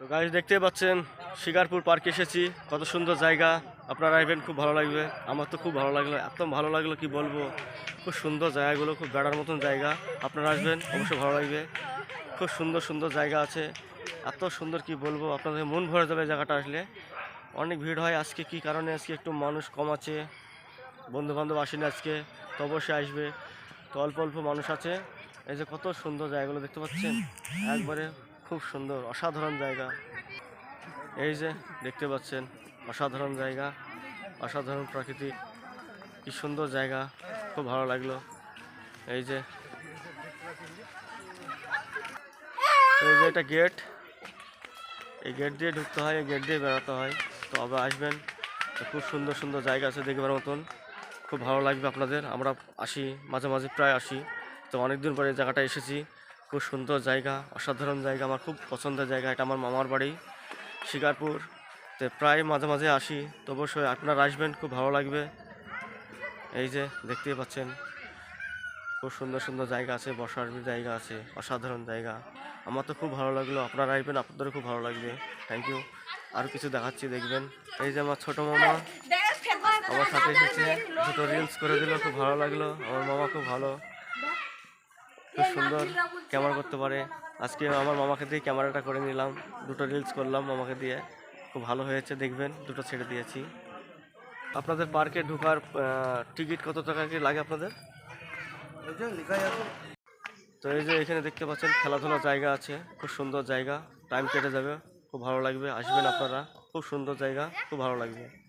তো গাছ দেখতে পাচ্ছেন, শিকারপুর পার্ক এসেছি। কত সুন্দর জায়গা। আপনারা আসবেন খুব ভালো লাগবে। আমার তো খুব ভালো লাগল। এত ভালো লাগল, কি বলব? খুব সুন্দর জায়গাগুলো, খুব বেড়ার মতন জায়গা। আপনারা আসবেন, অবশ্যই ভালো লাগবে। খুব সুন্দর সুন্দর জায়গা আছে। এত সুন্দর, কি বলব? আপনাদের মন ভরে যাবে জায়গাটা আসলে। অনেক ভিড় হয় আজকে, কি কারণে? আজকে একটু মানুষ কম আছে। বন্ধু বান্ধব আসেনি আজকে, তো অবশ্যই আসবে। তো অল্প অল্প মানুষ আছে। এই যে কত সুন্দর জায়গাগুলো, দেখতে পাচ্ছেন? একবারে খুব সুন্দর, অসাধারণ জায়গা। এই যে দেখতে পাচ্ছেন, অসাধারণ জায়গা, অসাধারণ প্রকৃতি। কি সুন্দর জায়গা, খুব ভালো লাগল। এই যে এই যে এটা গেট এই গেট দিয়ে ঢুকতে হয়, এই গেট দিয়ে বেড়াতে হয়। তো আবার আসবেন খুব সুন্দর সুন্দর জায়গা আছে দেখবার মতন। খুব ভালো লাগবে আপনাদের। আমরা আসি, মাঝে মাঝে প্রায় আসি। তো অনেক দিন পরে জায়গাটা এসেছি। খুব সুন্দর জায়গা, অসাধারণ জায়গা, আমার খুব পছন্দের জায়গা এটা আমার মামার বাড়ি, শিকারপুর। তো প্রায় মাঝে মাঝে আসি তো অবশ্যই আপনারা আসবেন, খুব ভালো লাগবে। এই যে দেখতেই পাচ্ছেন, খুব সুন্দর সুন্দর জায়গা আছে বসার জায়গা আছে, অসাধারণ জায়গা। আমার তো খুব ভালো লাগল, আপনারা আসবেন, আপনাদেরও খুব ভালো লাগবে। থ্যাংক ইউ আর কিছু দেখাচ্ছি, দেখবেন। এই যে আমার ছোটো মামা, আমার সাথে এসেছে, দুটো রিলস করে দিল, খুব ভালো লাগল। আমার মামা খুব ভালো। খুব সুন্দর ক্যামেরা করতে পারে। আজকে আমার মামাকে দিয়ে ক্যামেরাটা করে নিলাম। দুটো রিলস করলাম মামাকে দিয়ে। খুব ভালো হয়েছে, দেখবেন। দুটো ছেড়ে দিয়েছি। আপনাদের পার্কে ঢোকার টিকিট কত টাকা কি লাগে আপনাদের? তো এই যে এখানে দেখতে পাচ্ছেন, খেলাধুলার জায়গা আছে। খুব সুন্দর জায়গা। টাইম কেটে যাবে। খুব ভালো লাগবে। আসবেন আপনারা। খুব সুন্দর জায়গা। খুব ভালো লাগবে।